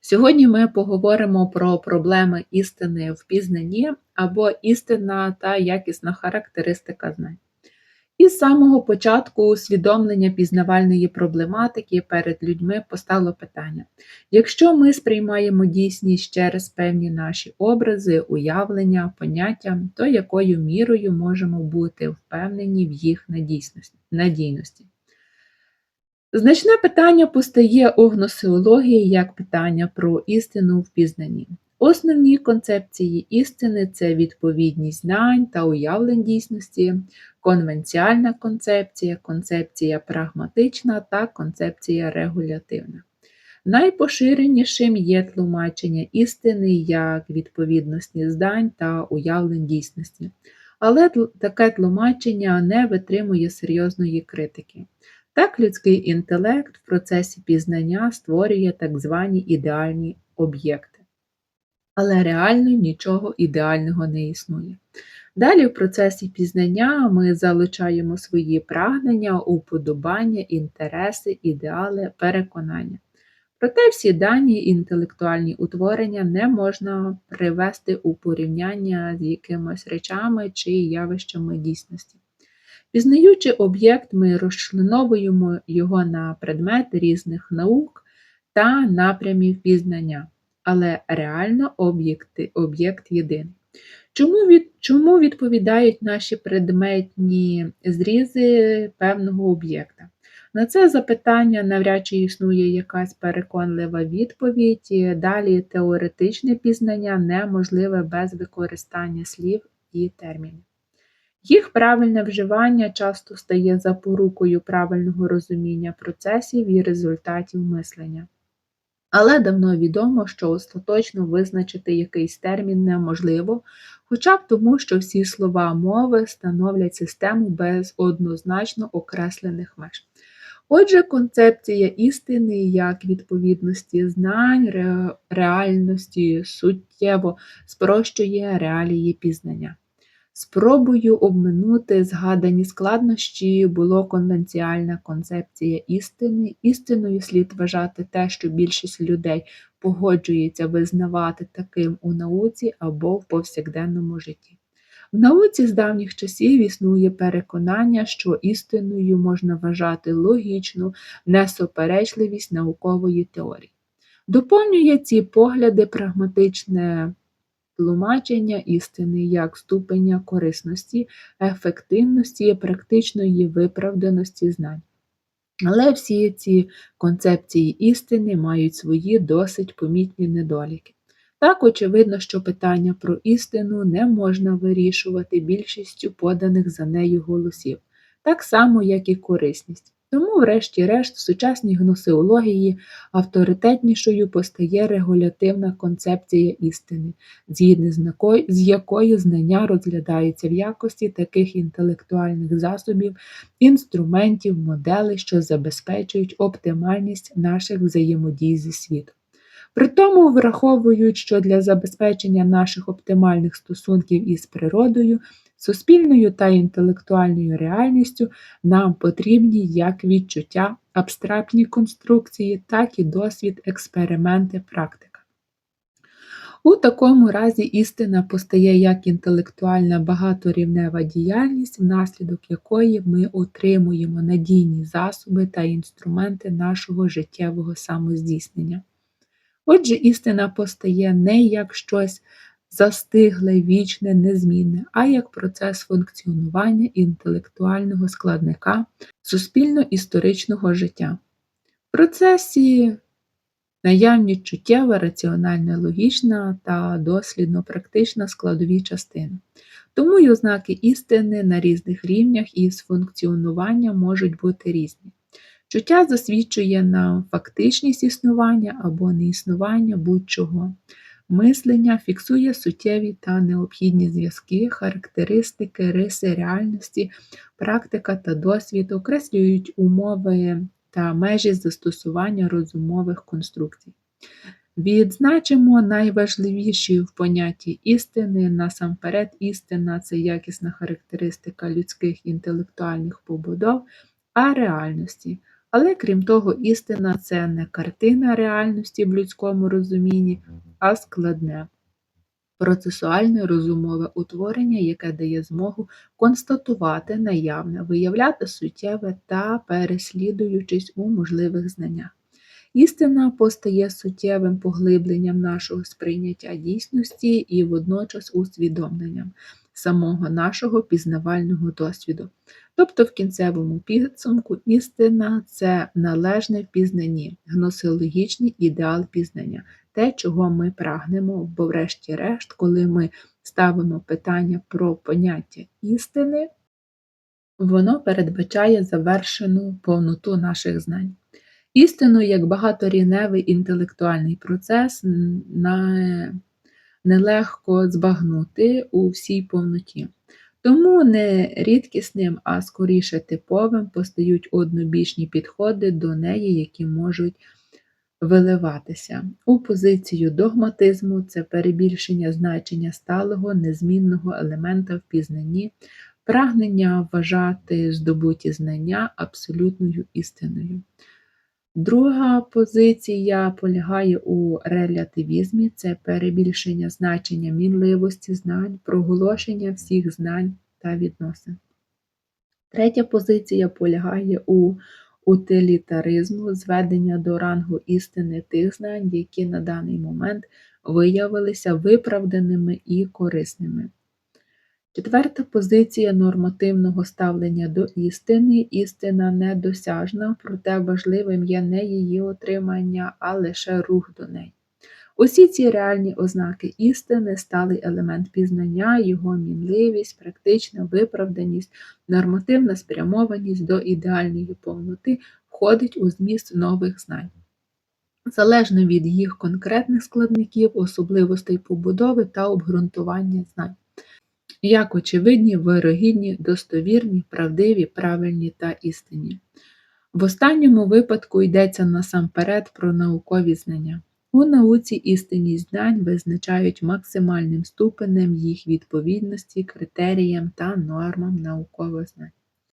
Сьогодні ми поговоримо про проблеми істини в пізнанні або істинна та якісна характеристика знань. Із самого початку усвідомлення пізнавальної проблематики перед людьми постало питання: якщо ми сприймаємо дійсність через певні наші образи, уявлення, поняття, то якою мірою можемо бути впевнені в їх надійності? Значне питання постає у гносеології як питання про істину в пізнанні. Основні концепції істини це відповідність знань та уявлень дійсності, конвенціальна концепція, концепція прагматична та концепція регулятивна. Найпоширенішим є тлумачення істини як відповідності здань та уявлень дійсності, але таке тлумачення не витримує серйозної критики. Так людський інтелект в процесі пізнання створює так звані ідеальні об'єкти. Але реально нічого ідеального не існує. Далі в процесі пізнання ми залучаємо свої прагнення, уподобання, інтереси, ідеали, переконання. Проте всі дані інтелектуальні утворення не можна привести у порівняння з якимись речами чи явищами дійсності. Пізнаючи об'єкт, ми розчленовуємо його на предмети різних наук та напрямів пізнання, але реально об'єкт єдиний. Чому від, чому відповідають наші предметні зрізи певного об'єкта? На це запитання навряд чи існує якась переконлива відповідь, далі теоретичне пізнання неможливе без використання слів і термінів. Їх правильне вживання часто стає запорукою правильного розуміння процесів і результатів мислення. Але давно відомо, що остаточно визначити якийсь термін неможливо, хоча б тому, що всі слова мови становлять систему без однозначно окреслених меж. Отже, концепція істини як відповідності знань, реальності суттєво спрощує реалії пізнання. Спробою обминути згадані складнощі було конвенціальна концепція істини. Істиною слід вважати те, що більшість людей погоджується визнавати таким у науці або в повсякденному житті. В науці з давніх часів існує переконання, що істиною можна вважати логічну несуперечливість наукової теорії. Доповнює ці погляди прагматичне тлумачення істини як ступеня корисності, ефективності і практичної виправданості знань. Але всі ці концепції істини мають свої досить помітні недоліки. Так, очевидно, що питання про істину не можна вирішувати більшістю поданих за нею голосів, так само, як і корисність. Тому, врешті-решт, в сучасній гносеології авторитетнішою постає регулятивна концепція істини, згідно з якою знання розглядається в якості таких інтелектуальних засобів, інструментів, моделей, що забезпечують оптимальність наших взаємодій зі світом. При тому враховують, що для забезпечення наших оптимальних стосунків із природою Суспільною та інтелектуальною реальністю нам потрібні як відчуття, абстрактні конструкції, так і досвід, експерименти, практика. У такому разі істина постає як інтелектуальна багаторівнева діяльність, внаслідок якої ми отримуємо надійні засоби та інструменти нашого життєвого самоздійснення. Отже, істина постає не як щось застигле, вічне, незмінне, а як процес функціонування інтелектуального складника суспільно-історичного життя. В процесі наявні чуттєва, раціональна, логічна та дослідно-практична складові частини. Тому й ознаки істини на різних рівнях із функціонування можуть бути різні. Чуття засвідчує нам фактичність існування або неіснування будь-чого. Мислення фіксує суттєві та необхідні зв'язки, характеристики, риси реальності, практика та досвід окреслюють умови та межі застосування розумових конструкцій. Відзначимо найважливіші в понятті істини. Насамперед, істина це якісна характеристика людських інтелектуальних побудов, а реальності Але крім того, істина це не картина реальності в людському розумінні, а складне процесуальне розумове утворення, яке дає змогу констатувати наявне, виявляти суттєве та переслідуючись у можливих знаннях. Істина постає суттєвим поглибленням нашого сприйняття дійсності і водночас усвідомленням самого нашого пізнавального досвіду. Тобто, в кінцевому підсумку істина це належне впізнання, гносеологічний ідеал пізнання, те, чого ми прагнемо, бо, врешті-решт, коли ми ставимо питання про поняття істини, воно передбачає завершену повноту наших знань. Істину як багаторівневий інтелектуальний процес на- нелегко збагнути у всій повноті. Тому не рідкісним, а скоріше типовим постають однобічні підходи до неї, які можуть виливатися у позицію догматизму це перебільшення значення сталого, незмінного елемента в пізнанні, прагнення вважати здобуті знання абсолютною істиною. Друга позиція полягає у релятивізмі це перебільшення значення мінливості знань, проголошення всіх знань та відносин. Третя позиція полягає у утилітаризму, зведення до рангу істини тих знань, які на даний момент виявилися виправданими і корисними. Четверта позиція нормативного ставлення до істини. Істина недосяжна, проте важливим є не її отримання, а лише рух до неї. Усі ці реальні ознаки істини сталий елемент пізнання, його мінливість, практична виправданість, нормативна спрямованість до ідеальної повноти входить у зміст нових знань. Залежно від їх конкретних складників, особливостей побудови та обґрунтування знань як очевидні, вирогідні, достовірні, правдиві, правильні та істинні. В останньому випадку йдеться насамперед про наукові знання. У науці істинність знань визначають максимальним ступенем їх відповідності критеріям та нормам наукових знань.